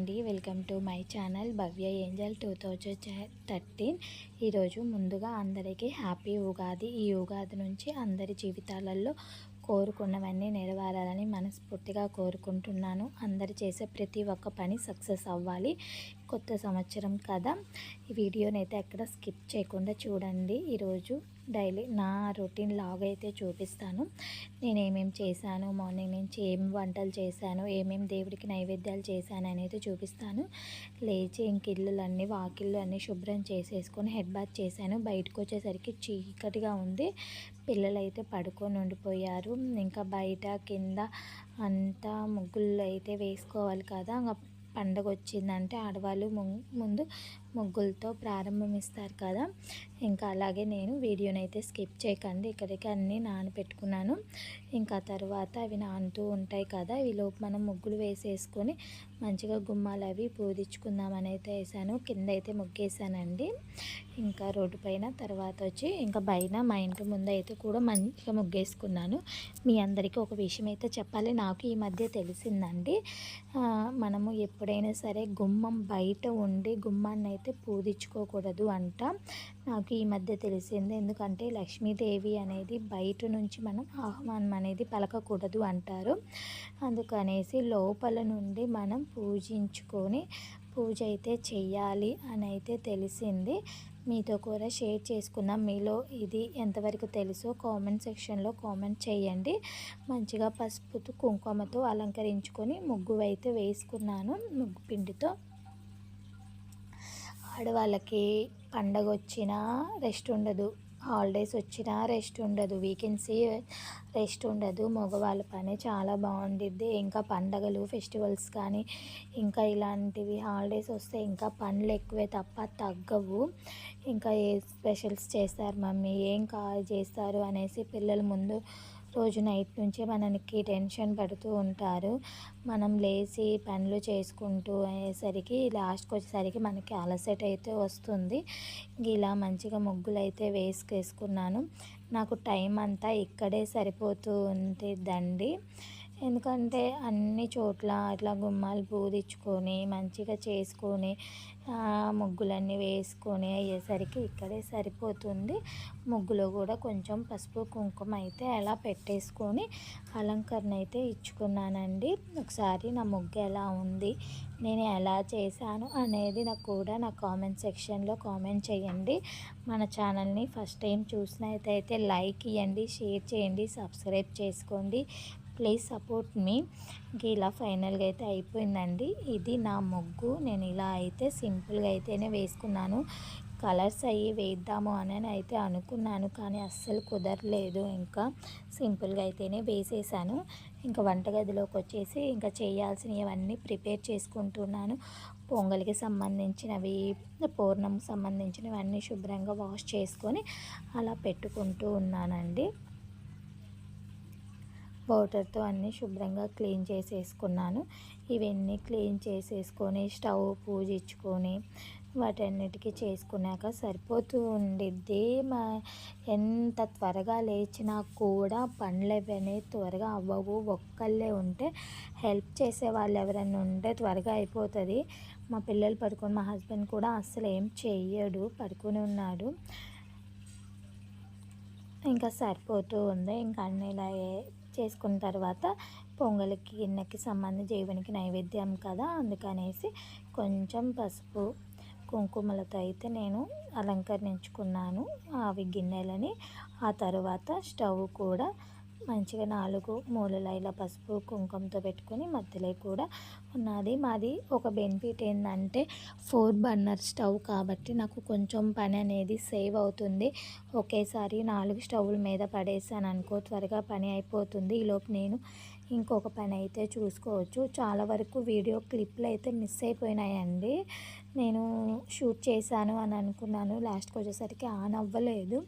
అండి. Welcome to my channel Bhavya angel two thousand thirteen. ఈరోజు ముందుగా అందరికీ హ్యాపీ ఉగాది. ఈ ఉగాది నుంచి అందరి జీవితాలలో కోరుకున్నవన్నీ నెరవేరాలని మనస్ఫూర్తిగా కోరుకుంటున్నాను. అందరు చేసే ప్రతి ఒక్క పని సక్సెస్ అవ్వాలి. కొత్త సంవత్సరం కదా ఈ వీడియోని అయితే ఎక్కడ స్కిప్ చేయకుండా చూడండి. ఈరోజు డైలీ నా రొటీన్ లాగ్ అయితే చూపిస్తాను. నేను ఏమేమి చేశాను మార్నింగ్ నుంచి ఏం వంటలు చేశాను ఏమేమి దేవుడికి నైవేద్యాలు చేశాను అనేది చూపిస్తాను. లేచి ఇంక ఇల్లులన్నీ వాకిళ్ళు అన్నీ శుభ్రం చేసేసుకొని హెడ్ బాత్ చేశాను. బయటకు వచ్చేసరికి చీకటిగా ఉంది. పిల్లలు అయితే పడుకొని ఉండిపోయారు. ఇంకా బయట కింద అంతా ముగ్గులు అయితే వేసుకోవాలి కదా పండగ వచ్చిందంటే ఆడవాళ్ళు ముందు ముగ్గులతో ప్రారంభమిస్తారు కదా. ఇంకా అలాగే నేను వీడియోని అయితే స్కిప్ చేయకండి. ఇక్కడికి అన్నీ నానపెట్టుకున్నాను. ఇంకా తర్వాత అవి నానుతూ ఉంటాయి కదా. ఈలోపు మనం ముగ్గులు వేసేసుకొని మంచిగా గుమ్మాలు అవి పూదించుకుందామని అయితే వేసాను. కింద అయితే ముగ్గేసానండి. ఇంకా రోడ్డు పైన తర్వాత వచ్చి ఇంకా పైన మా ఇంటి ముందు అయితే కూడా మంచిగా ముగ్గేసుకున్నాను. మీ అందరికీ ఒక విషయం అయితే చెప్పాలి. నాకు ఈ మధ్య తెలిసిందండి. మనము ఎప్పుడైనా సరే గుమ్మం బయట ఉండి గుమ్మాన్ని అయితే పూజించుకోకూడదు అంట. నాకు ఈ మధ్య తెలిసింది. ఎందుకంటే లక్ష్మీదేవి అనేది బయట నుంచి మనం ఆహ్వానం అనేది పలకకూడదు అంటారు. అందుకనేసి లోపల నుండి మనం పూజించుకొని పూజ అయితే చెయ్యాలి అని అయితే తెలిసింది. మీతో కూడా షేర్ చేసుకుందాం. మీలో ఇది ఎంతవరకు తెలుసో కామెంట్ సెక్షన్లో కామెంట్ చేయండి. మంచిగా పసుపుతో కుంకుమతో అలంకరించుకొని ముగ్గు అయితే వేసుకున్నాను. ముగ్గు పిండితో ఆడవాళ్ళకి పండగ వచ్చినా రెస్ట్ ఉండదు. హాలిడేస్ వచ్చినా రెస్ట్ ఉండదు. వీకెన్సీ రెస్ట్ ఉండదు. మగవాళ్ళ పని చాలా బాగుండిద్ది. ఇంకా పండగలు ఫెస్టివల్స్ కానీ ఇంకా ఇలాంటివి హాలిడేస్ వస్తే ఇంకా పనులు ఎక్కువే తప్ప తగ్గవు. ఇంకా ఏ స్పెషల్స్ చేస్తారు? మమ్మీ ఏం కా చేస్తారు? అనేసి పిల్లల ముందు రోజు నైట్ నుంచే మనకి టెన్షన్ పడుతూ ఉంటారు. మనం లేచి పనులు చేసుకుంటూ అయ్యేసరికి లాస్ట్కి వచ్చేసరికి మనకి అలసట అయితే వస్తుంది. ఇలా మంచిగా ముగ్గులు అయితే వేసుకేసుకున్నాను. నాకు టైం అంతా ఇక్కడే సరిపోతూ ఉంటుందండి. ఎందుకంటే అన్ని చోట్ల అట్లా గుమ్మాలు పూదించుకొని మంచిగా చేసుకొని ముగ్గులన్నీ వేసుకొని అయ్యేసరికి ఇక్కడే సరిపోతుంది. ముగ్గులో కూడా కొంచెం పసుపు కుంకుమ అయితే అలా పెట్టేసుకొని అలంకరణ అయితే ఇచ్చుకున్నానండి. ఒకసారి నా ముగ్గు ఎలా ఉంది నేను ఎలా చేశాను అనేది నాకు కూడా నా కామెంట్ సెక్షన్లో కామెంట్ చేయండి. మన ఛానల్ని ఫస్ట్ టైం చూసినట్టయితే లైక్ ఇవ్వండి షేర్ చేయండి సబ్స్క్రైబ్ చేసుకోండి. Please support me. ఇలా ఫైనల్గా అయితే అయిపోయిందండి. ఇది నా ముగ్గు. నేను ఇలా అయితే సింపుల్గా అయితేనే వేసుకున్నాను. కలర్స్ అయ్యి వేద్దాము అని అయితే అనుకున్నాను కానీ అస్సలు కుదరలేదు. ఇంకా సింపుల్గా అయితేనే వేసేసాను. ఇంకా వంటగదిలోకి వచ్చేసి ఇంకా చేయాల్సినవన్నీ ప్రిపేర్ చేసుకుంటున్నాను. పొంగల్కి సంబంధించినవి పూర్ణం సంబంధించినవి అన్నీ శుభ్రంగా వాష్ చేసుకొని అలా పెట్టుకుంటూ ఉన్నానండి. వాటర్తో అన్నీ శుభ్రంగా క్లీన్ చేసేసుకున్నాను. ఇవన్నీ క్లీన్ చేసేసుకొని స్టవ్ పూజించుకొని వాటన్నిటికీ చేసుకున్నాక సరిపోతూ ఉండిద్ది. మా ఎంత త్వరగా లేచినా కూడా పనులు ఇవన్నీ త్వరగా అవ్వవు. ఒక్కళ్ళే ఉంటే హెల్ప్ చేసే వాళ్ళు ఎవరైనా ఉంటే త్వరగా అయిపోతుంది. మా పిల్లలు పడుకొని మా హస్బెండ్ కూడా అస్సలు ఏం చెయ్యడు. పడుకొని ఉన్నాడు. ఇంకా సరిపోతూ ఉంది. ఇంకా అన్నీ ఇలా చేసుకున్న తర్వాత పొంగలికి గిన్నెకి సంబంధించి దేవునికి నైవేద్యం కదా అందుకనేసి కొంచెం పసుపు కుంకుమలతో అయితే నేను అలంకరించుకున్నాను. అవి గిన్నెలని ఆ తర్వాత స్టవ్ కూడా మంచిగా నాలుగు మూలలు ఇలా పసుపు కుంకుమతో పెట్టుకొని మధ్యలో కూడా ఉన్నది. మాది ఒక బెనిఫిట్ ఏంటంటే ఫోర్ బర్నర్ స్టవ్ కాబట్టి నాకు కొంచెం పని అనేది సేవ్ అవుతుంది. ఒకేసారి నాలుగు స్టవ్ల మీద పడేసాను అనుకో త్వరగా పని అయిపోతుంది. ఈలోపు నేను ఇంకొక పని అయితే చూసుకోవచ్చు. చాలా వరకు వీడియో క్లిప్లు అయితే మిస్ అయిపోయినాయండి. నేను షూట్ చేశాను అని అనుకున్నాను. లాస్ట్కి వచ్చేసరికి ఆన్ అవ్వలేదు.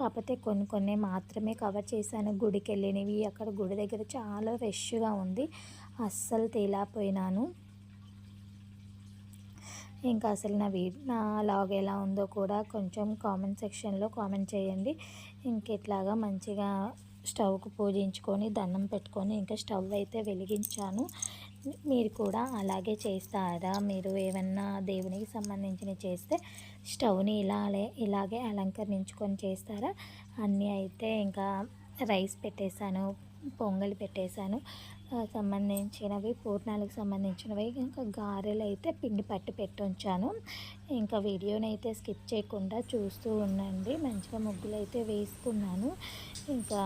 కాకపోతే కొన్ని కొన్ని మాత్రమే కవర్ చేశాను. గుడికి వెళ్ళినవి అక్కడ గుడి దగ్గర చాలా రష్గా ఉంది. అస్సలు తేలాపోయినాను. ఇంకా అసలు నా వీ నా లాగ్ ఎలా ఉందో కూడా కొంచెం కామెంట్ సెక్షన్లో కామెంట్ చేయండి. ఇంకెట్లాగా మంచిగా స్టవ్కు పూజించుకొని దండం పెట్టుకొని ఇంకా స్టవ్ అయితే వెలిగించాను. మీరు కూడా అలాగే చేస్తారా? మీరు ఏమన్నా దేవునికి సంబంధించినవి చేస్తే స్టవ్ని ఇలా ఇలాగే అలంకరించుకొని చేస్తారా? అన్నీ అయితే ఇంకా రైస్ పెట్టేశాను పొంగల్ పెట్టేశాను. సంబంధించినవి పూర్ణాలకు సంబంధించినవి ఇంకా గారెలు అయితే పిండి పట్టి పెట్టి ఉంచాను ఇంకా వీడియోని అయితే స్కిప్ చేయకుండా చూస్తూ ఉండండి. మంచిగా ముగ్గులు అయితే వేసుకున్నాను. ఇంకా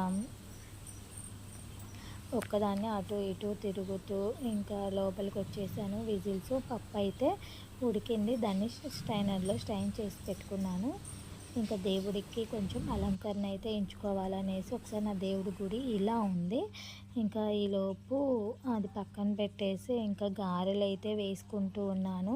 ఒక్కదాన్ని అటు ఇటు తిరుగుతూ ఇంకా లోపలికి వచ్చేసాను విజిల్స్ పప్పు అయితే ఉడికింది. దాన్ని స్టైనర్లో స్టైన్ చేసి పెట్టుకున్నాను. ఇంకా దేవుడికి కొంచెం అలంకరణ అయితే ఎంచుకోవాలనేసి ఒకసారి నా దేవుడి గుడి ఇలా ఉంది. ఇంకా ఈలోపు అది పక్కన పెట్టేసి ఇంకా గారెలు అయితే వేసుకుంటూ ఉన్నాను.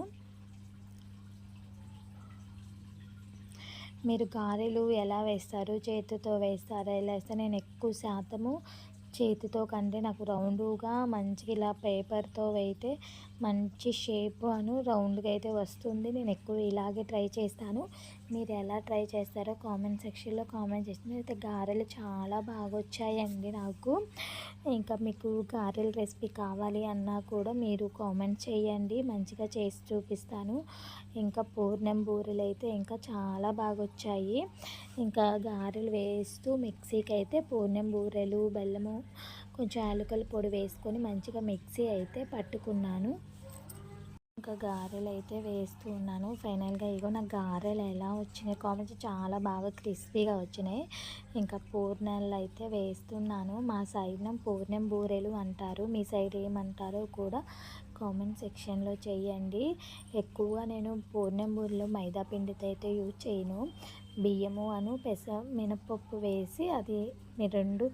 మీరు గారెలు ఎలా వేస్తారు? చేతితో వేస్తారా? ఎలా వేస్తారు నేను ఎక్కువ శాతము చేతితో కంటే నాకు రౌండ్గా మంచిగా ఇలా పేపర్తో అయితే మంచి షేప్ అను రౌండ్గా అయితే వస్తుంది. నేను ఎక్కువ ఇలాగే ట్రై చేస్తాను. మీరు ఎలా ట్రై చేస్తారో కామెంట్ సెక్షన్లో కామెంట్ చేసిన అయితే గారెలు చాలా బాగా వచ్చాయండి నాకు. ఇంకా మీకు గారెల రెసిపీ కావాలి అన్నా కూడా మీరు కామెంట్ చేయండి. మంచిగా చేసి చూపిస్తాను. ఇంకా పూర్ణం బూరెలు అయితే ఇంకా చాలా బాగా వచ్చాయి ఇంకా గారెలు వేస్తూ మిక్సీకి అయితే పూర్ణం బూరెలు బెల్లము కొంచెం యాలకల పొడి వేసుకొని మంచిగా మిక్సీ అయితే పట్టుకున్నాను. ఇంకా గారెలు అయితే వేస్తూ ఉన్నాను. ఫైనల్గా ఇగో నా గారెలు ఎలా వచ్చినాయి కామెంట్స్ చాలా బాగా క్రిస్పీగా వచ్చినాయి. ఇంకా పూర్ణాలు అయితే వేస్తున్నాను. మా సైడ్న పూర్ణం బూరెలు అంటారు. మీ సైడ్ ఏమంటారో కూడా కామెంట్ సెక్షన్లో చేయండి ఎక్కువగా నేను పూర్ణం బూరెలు మైదా పిండితో అయితే యూజ్ చేయను. బియ్యము అను పెస మినపప్పు వేసి అది రెండు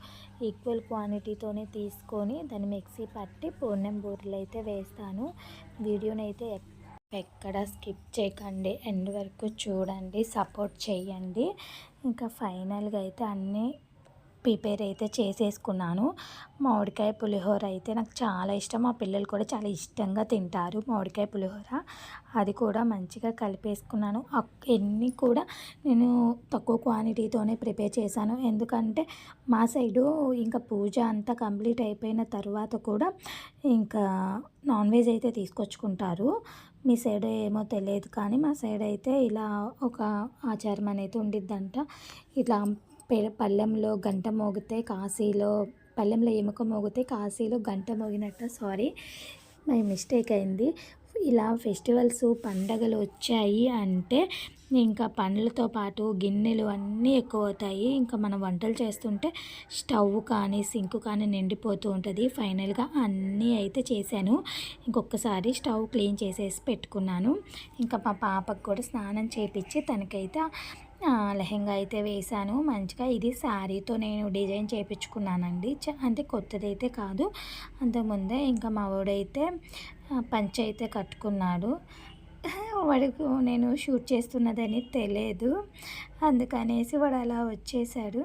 ఈక్వల్ క్వాంటిటీతోనే తీసుకొని దాన్ని మిక్సీ పట్టి పూర్ణం బూరెలు అయితే వేస్తాను. వీడియోని అయితే ఎక్కడ స్కిప్ చేయకండి. ఎండ్ వరకు చూడండి. సపోర్ట్ చేయండి. ఇంకా ఫైనల్గా అయితే అన్నీ ప్రిపేర్ అయితే చేసేసుకున్నాను. మామిడికాయ పులిహోర అయితే నాకు చాలా ఇష్టం. మా పిల్లలు కూడా చాలా ఇష్టంగా తింటారు మామిడికాయ పులిహోర. అది కూడా మంచిగా కలిపేసుకున్నాను. ఎన్ని కూడా నేను తక్కువ క్వాంటిటీతోనే ప్రిపేర్ చేశాను. ఎందుకంటే మా సైడు ఇంకా పూజ అంతా కంప్లీట్ అయిపోయిన తర్వాత కూడా ఇంకా నాన్ వెజ్ అయితే తీసుకొచ్చుకుంటారు. మీ సైడ్ ఏమో తెలియదు కానీ మా సైడ్ అయితే ఇలా ఒక ఆచారం అనేది ఉండిద్దంట. ఇట్లా పల్లెంలో గంట మోగితే కాశీలో పళ్ళెంలో ఎముక మోగితే కాశీలో గంట మోగినట్టు. సారీ మై మిస్టేక్ అయింది. ఇలా ఫెస్టివల్స్ పండగలు వచ్చాయి అంటే ఇంకా పండ్లతో పాటు గిన్నెలు అన్నీ ఎక్కువ అవుతాయి ఇంకా మనం వంటలు చేస్తుంటే స్టవ్ కానీ సింక్ కానీ నిండిపోతూ ఉంటుంది. ఫైనల్గా అన్నీ అయితే చేశాను. ఇంకొకసారి స్టవ్ క్లీన్ చేసేసి పెట్టుకున్నాను. ఇంకా మా పాపకు కూడా స్నానం చేపించి తనకైతే లెహెంగా అయితే వేశాను. మంచిగా ఇది శారీతో నేను డిజైన్ చేయించుకున్నానండి అంటే కొత్తది అయితే కాదు. అంతకుముందే ఇంకా మా వాడైతే పంచ అయితే కట్టుకున్నాడు. వాడికి నేను షూట్ చేస్తున్నదని తెలియదు అందుకనేసి వాడు అలా వచ్చేసాడు.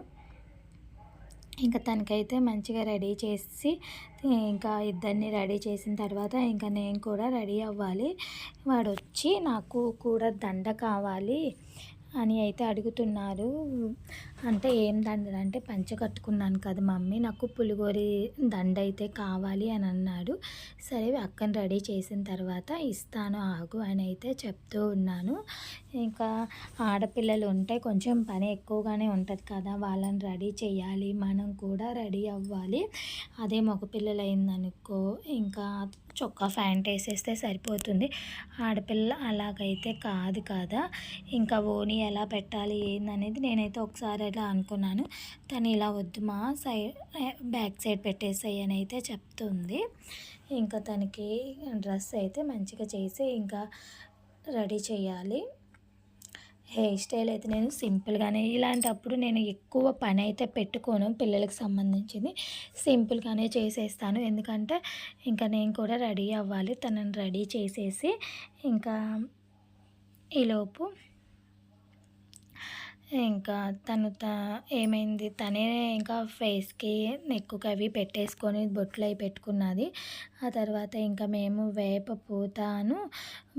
ఇంకా తనకైతే మంచిగా రెడీ చేసి ఇంకా ఇద్దరిని రెడీ చేసిన తర్వాత ఇంకా నేను కూడా రెడీ అవ్వాలి. వాడు వచ్చి నాకు కూడా దండ కావాలి. అని అయితే అడుగుతున్నారు. అంటే ఏం దండ అంటే పంచ కట్టుకున్నాను కదా మమ్మీ నాకు పులిగోరి దండ అయితే కావాలి అని అన్నాడు. సరే అక్కని రెడీ చేసిన తర్వాత ఇస్తాను ఆగు అని అయితే చెప్తూ ఉన్నాను. ఇంకా ఆడపిల్లలు ఉంటే కొంచెం పని ఎక్కువగానే ఉంటుంది కదా వాళ్ళని రెడీ చేయాలి మనం కూడా రెడీ అవ్వాలి. అదే మగపిల్లలు అయిందనుకో ఇంకా చొక్కా ఫ్యాంట్ వేసేస్తే సరిపోతుంది. ఆడపిల్ల అలాగైతే కాదు కదా ఇంకా ఓని ఎలా పెట్టాలి ఏందనేది నేనైతే ఒకసారి అలా అనుకున్నాను. తను ఇలా వద్దు మా సైడ్ బ్యాక్ సైడ్ పెట్టేసాయి అని అయితే చెప్తుంది. ఇంకా తనకి డ్రెస్ అయితే మంచిగా చేసి ఇంకా రెడీ చేయాలి హెయిర్ స్టైల్ అయితే నేను సింపుల్గానే ఇలాంటప్పుడు నేను ఎక్కువ పని అయితే పెట్టుకోను పిల్లలకు సంబంధించింది. సింపుల్గానే చేసేస్తాను. ఎందుకంటే ఇంకా నేను కూడా రెడీ అవ్వాలి. తనని రెడీ చేసేసి ఇంకా ఈలోపు ఇంకా తను త ఏమైంది? తనే ఇంకా ఫేస్కి నెక్కుకి అవి పెట్టేసుకొని బొట్లు అవి పెట్టుకున్నది. ఆ తర్వాత ఇంకా మేము వేప పూతను.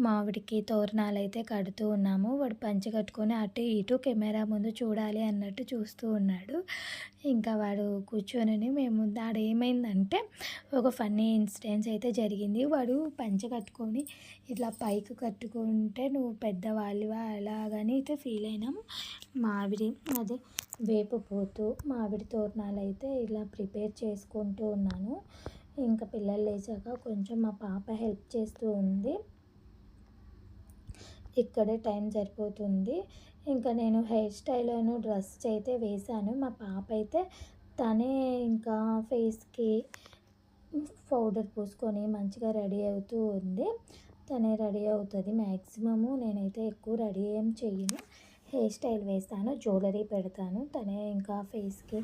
మామిడికి తోరణాలు అయితే కడుతూ ఉన్నాము. వాడు పంచి కట్టుకొని అటు ఇటు కెమెరా ముందు చూడాలి అన్నట్టు చూస్తూ ఉన్నాడు. ఇంకా వాడు కూర్చొని మేము దాడు ఏమైందంటే ఒక ఫన్నీ ఇన్సిడెంట్స్ అయితే జరిగింది. వాడు పంచ కట్టుకొని ఇట్లా పైకి కట్టుకుంటే నువ్వు పెద్దవాళ్ళువా? అలాగని అయితే ఫీల్ అయినాము మామిడి అదే వేపు పోతూ మామిడి తోరణాలు అయితే ఇలా ప్రిపేర్ చేసుకుంటూ ఉన్నాను. ఇంకా పిల్లలు లేచాక కొంచెం మా పాప హెల్ప్ చేస్తూ ఉంది. ఇక్కడే టైం సరిపోతుంది. ఇంకా నేను హెయిర్ స్టైల్ను డ్రెస్ అయితే వేశాను. మా పాప అయితే తనే ఇంకా ఫేస్కి పౌడర్ పూసుకొని మంచిగా రెడీ అవుతూ ఉంది. తనే రెడీ అవుతుంది. మ్యాక్సిమము నేనైతే ఎక్కువ రెడీ ఏం చెయ్యను. హెయిర్ స్టైల్ వేస్తాను. జ్యువెలరీ పెడతాను. తనే ఇంకా ఫేస్కి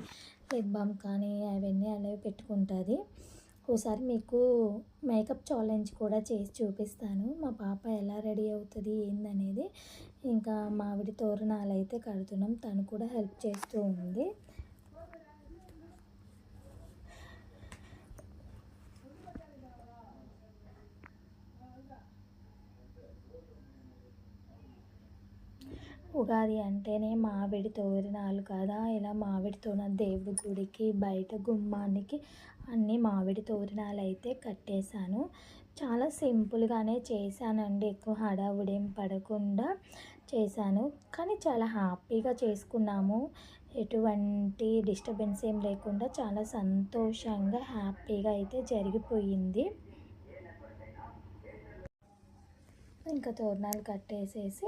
లిప్ బామ్ కానీ అవన్నీ అనేవి పెట్టుకుంటుంది. ఒకసారి మీకు మేకప్ ఛాలెంజ్ కూడా చేసి చూపిస్తాను. మా పాప ఎలా రెడీ అవుతుంది ఏందనేది. ఇంకా మామిడి తోరణాలు అయితే కడుతున్నాం. తను కూడా హెల్ప్ చేస్తూ ఉంది. ఉగాది అంటేనే మామిడి తోరణాలు కదా. ఇలా మామిడి తోరణ దేవుడి గుడికి బయట గుమ్మానికి అన్ని మామిడి తోరణాలు అయితే కట్టేశాను. చాలా సింపుల్గానే చేశానండి. ఎక్కువ హడావుడేం పడకుండా చేశాను. కానీ చాలా హ్యాపీగా చేసుకున్నాము. ఎటువంటి డిస్టర్బెన్స్ ఏం లేకుండా చాలా సంతోషంగా హ్యాపీగా అయితే జరిగిపోయింది. ఇంకా తోరణాలు కట్టేసేసి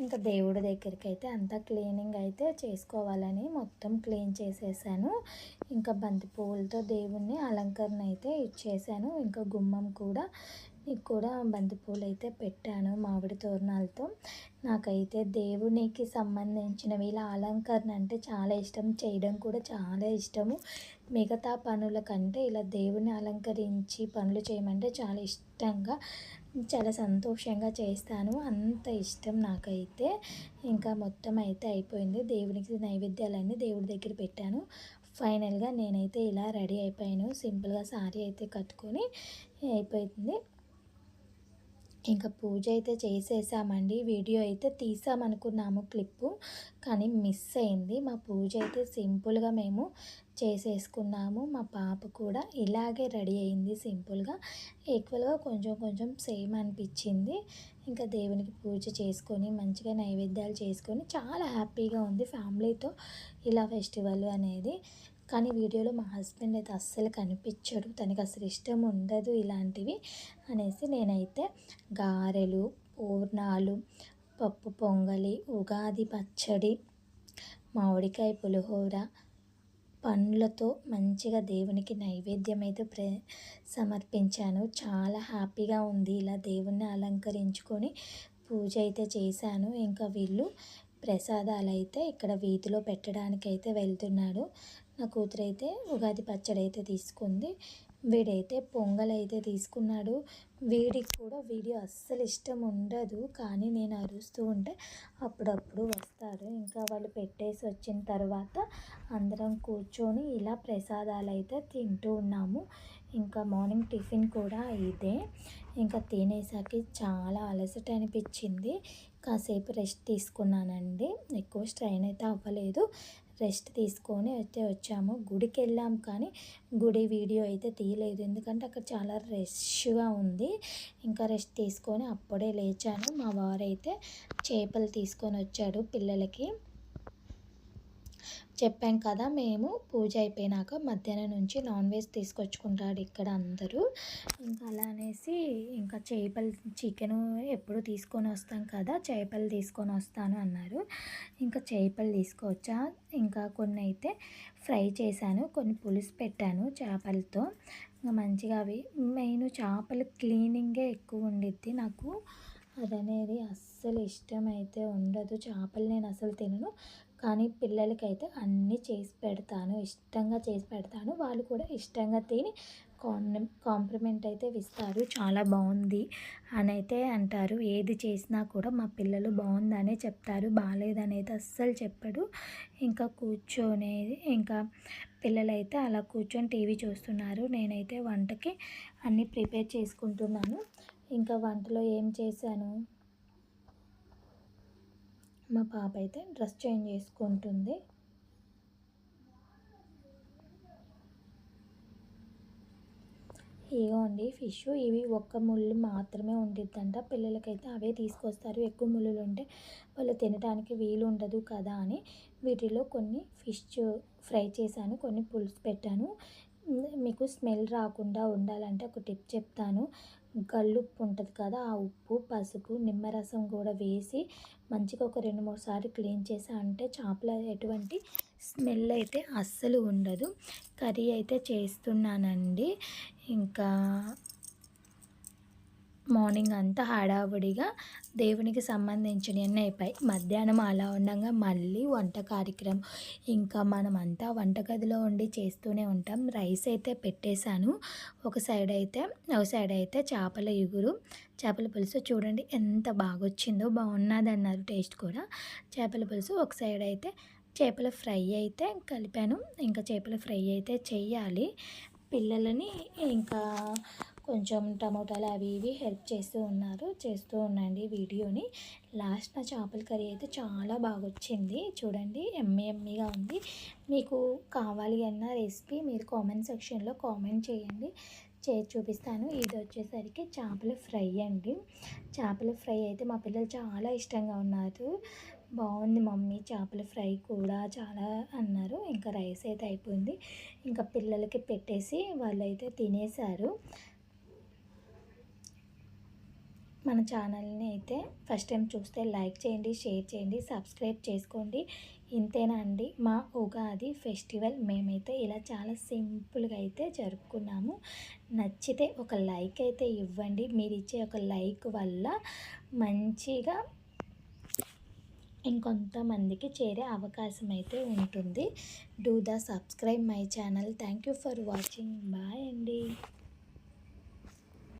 ఇంకా దేవుడి దగ్గరికి అయితే అంతా క్లీనింగ్ అయితే చేసుకోవాలని మొత్తం క్లీన్ చేసేసాను. ఇంకా బంతి పువ్వులతో దేవుణ్ణి అలంకరణ అయితే ఇచ్చేసాను. ఇంకా గుమ్మం కూడా నీకు కూడా బంతి పువ్వులు అయితే పెట్టాను మామిడి తోరణాలతో. నాకైతే దేవునికి సంబంధించినవి ఇలా అలంకరణ అంటే చాలా ఇష్టం చేయడం కూడా చాలా ఇష్టము. మిగతా పనుల కంటే ఇలా దేవుని అలంకరించి పనులు చేయమంటే చాలా ఇష్టంగా చాలా సంతోషంగా చేస్తాను. అంత ఇష్టం నాకైతే. ఇంకా మొత్తం అయితే అయిపోయింది. దేవునికి నైవేద్యాలన్నీ దేవుడి దగ్గర పెట్టాను. ఫైనల్గా నేనైతే ఇలా రెడీ అయిపోయాను. సింపుల్గా సారీ అయితే కట్టుకొని అయిపోయింది. ఇంకా పూజ అయితే చేసేసామండి. వీడియో అయితే తీసామనుకున్నాము క్లిప్పు. కానీ మిస్ అయింది. మా పూజ అయితే సింపుల్గా మేము చేసేసుకున్నాము. మా పాప కూడా ఇలాగే రెడీ అయింది సింపుల్గా. ఈక్వల్గా కొంచెం కొంచెం సేమ్ అనిపించింది. ఇంకా దేవునికి పూజ చేసుకొని మంచిగా నైవేద్యాలు చేసుకొని చాలా హ్యాపీగా ఉంది ఫ్యామిలీతో. ఇలా ఫెస్టివల్ అనేది. కానీ వీడియోలో మా హస్బెండ్ అయితే అస్సలు కనిపించడు. తనకి అసలు ఇష్టం ఉండదు ఇలాంటివి అనేసి నేనైతే గారెలు పూర్ణాలు పప్పు పొంగలి ఉగాది పచ్చడి మామిడికాయ పులిహోర పండ్లతో మంచిగా దేవునికి నైవేద్యం అయితే ప్ర సమర్పించాను. చాలా హ్యాపీగా ఉంది ఇలా దేవుణ్ణి అలంకరించుకొని పూజ అయితే చేశాను. ఇంకా వీళ్ళు ప్రసాదాలు అయితే ఇక్కడ వీధిలో పెట్టడానికి అయితే వెళ్తున్నాడు. నా కూతురు అయితే ఉగాది పచ్చడి అయితే తీసుకుంది. వీడైతే పొంగల్ అయితే తీసుకున్నాడు. వీడికి కూడా వీడియో అస్సలు ఇష్టం ఉండదు. కానీ నేను అరుస్తూ ఉంటే అప్పుడప్పుడు వస్తారు. ఇంకా వాళ్ళు పెట్టేసి వచ్చిన తర్వాత అందరం కూర్చొని ఇలా ప్రసాదాలు అయితే తింటూ ఉన్నాము. ఇంకా మార్నింగ్ టిఫిన్ కూడా ఇదే. ఇంకా తినేసరికి చాలా అలసట అనిపించింది. కాసేపు రెస్ట్ తీసుకున్నానండి. ఎక్కువ స్ట్రైన్ అయితే అవ్వలేదు. రెస్ట్ తీసుకొని అయితే వచ్చాము. గుడికి వెళ్ళాం కానీ గుడి వీడియో అయితే తీయలేదు. ఎందుకంటే అక్కడ చాలా రష్గా ఉంది. ఇంకా రెస్ట్ తీసుకొని అప్పుడే లేచాను. మా వారైతే చేపలు తీసుకొని వచ్చాడు పిల్లలకి. చెప్పాం కదా మేము పూజ అయిపోయినాక మధ్యాహ్నం నుంచి నాన్ వెజ్ తీసుకొచ్చుకుంటాడు ఇక్కడ అందరూ. ఇంకా అలా అనేసి ఇంకా చేపలు చికెను ఎప్పుడు తీసుకొని వస్తాం కదా చేపలు తీసుకొని వస్తాను అన్నారు. ఇంకా చేపలు తీసుకొచ్చా ఇంకా కొన్ని అయితే ఫ్రై చేశాను కొన్ని పులుసు పెట్టాను చేపలతో. ఇంకా మంచిగా అవి మెయిన్ చేపలు క్లీనింగే ఎక్కువ ఉండిద్ది నాకు. అదనేది అస్సలు ఇష్టం అయితే ఉండదు. చేపలు నేను అసలు తినను. కానీ పిల్లలకైతే అన్నీ చేసి పెడతాను. ఇష్టంగా చేసి పెడతాను. వాళ్ళు కూడా ఇష్టంగా తిని కాంప్లిమెంట్ అయితే ఇస్తారు. చాలా బాగుంది అని అయితే అంటారు. ఏది చేసినా కూడా మా పిల్లలు బాగుందనే చెప్తారు. బాగాలేదనైతే అస్సలు చెప్పడు. ఇంకా కూర్చొనేది ఇంకా పిల్లలైతే అలా కూర్చొని టీవీ చూస్తున్నారు. నేనైతే వంటకి అన్నీ ప్రిపేర్ చేసుకుంటున్నాను. ఇంకా వంటలో ఏం చేశాను? మా పాప అయితే డ్రెస్ చేంజ్ చేసుకుంటుంది. ఇవ్వండి ఫిష్ ఇవి ఒక్క ముళ్ళు మాత్రమే ఉండిద్దంట. పిల్లలకైతే అవే తీసుకొస్తారు. ఎక్కువ ముళ్ళు ఉంటే వాళ్ళు తినడానికి వీలు ఉండదు కదా అని వీటిలో కొన్ని ఫిష్ ఫ్రై చేశాను కొన్ని పులుసు పెట్టాను. మీకు స్మెల్ రాకుండా ఉండాలంటే ఒక టిప్ చెప్తాను. గల్లుప్పు ఉంటుంది కదా ఆ ఉప్పు పసుపు నిమ్మరసం కూడా వేసి మంచిగా ఒక రెండు మూడు సార్లు క్లీన్ చేసా అంటే చేపల ఎటువంటి స్మెల్ అయితే అస్సలు ఉండదు. కర్రీ అయితే చేస్తున్నానండి. ఇంకా మార్నింగ్ అంతా హడావుడిగా దేవునికి సంబంధించినవన్నీ అయిపోయి మధ్యాహ్నం అలా ఉండగా మళ్ళీ వంట కార్యక్రమం. ఇంకా మనమంతా వంటగదిలో ఉండి చేస్తూనే ఉంటాం. రైస్ అయితే పెట్టేశాను. ఒక సైడ్ అయితే ఒక సైడ్ అయితే చేపల ఇగురు చేపల పులుసు. చూడండి ఎంత బాగా వచ్చిందో బాగున్నది అన్నారు టేస్ట్ కూడా. చేపల పులుసు ఒక సైడ్ అయితే చేపల ఫ్రై అయితే కలిపాను. ఇంకా చేపల ఫ్రై అయితే చేయాలి పిల్లలని ఇంకా కొంచెం టమోటాలు అవి ఇవి హెల్ప్ చేస్తూ ఉన్నారు. చేస్తూ ఉండండి వీడియోని. లాస్ట్ నా చేపల కర్రీ అయితే చాలా బాగా వచ్చింది. చూడండి ఎమ్మె ఎమ్మెగా ఉంది. మీకు కావాలి అన్న రెసిపీ మీరు కామెంట్ సెక్షన్లో కామెంట్ చేయండి. చేసి చూపిస్తాను. ఇది వచ్చేసరికి చేపల ఫ్రై అండి. చేపల ఫ్రై అయితే మా పిల్లలు చాలా ఇష్టంగా ఉన్నారు. బాగుంది మమ్మీ చేపల ఫ్రై కూడా చాలా అన్నారు. ఇంకా రైస్ అయితే అయిపోయింది. ఇంకా పిల్లలకి పెట్టేసి వాళ్ళైతే తినేశారు. మన ఛానల్ని అయితే ఫస్ట్ టైం చూస్తే లైక్ చేయండి షేర్ చేయండి సబ్స్క్రైబ్ చేసుకోండి. ఇంతేనా అండి? మా ఉగాది ఫెస్టివల్ మేమైతే ఇలా చాలా సింపుల్గా అయితే జరుపుకున్నాము. నచ్చితే ఒక లైక్ అయితే ఇవ్వండి. మీరు ఇచ్చే ఒక లైక్ వల్ల మంచిగా ఇంకొంతమందికి చేరే అవకాశం అయితే ఉంటుంది. Do the subscribe my channel. Thank you for watching. Bye అండి.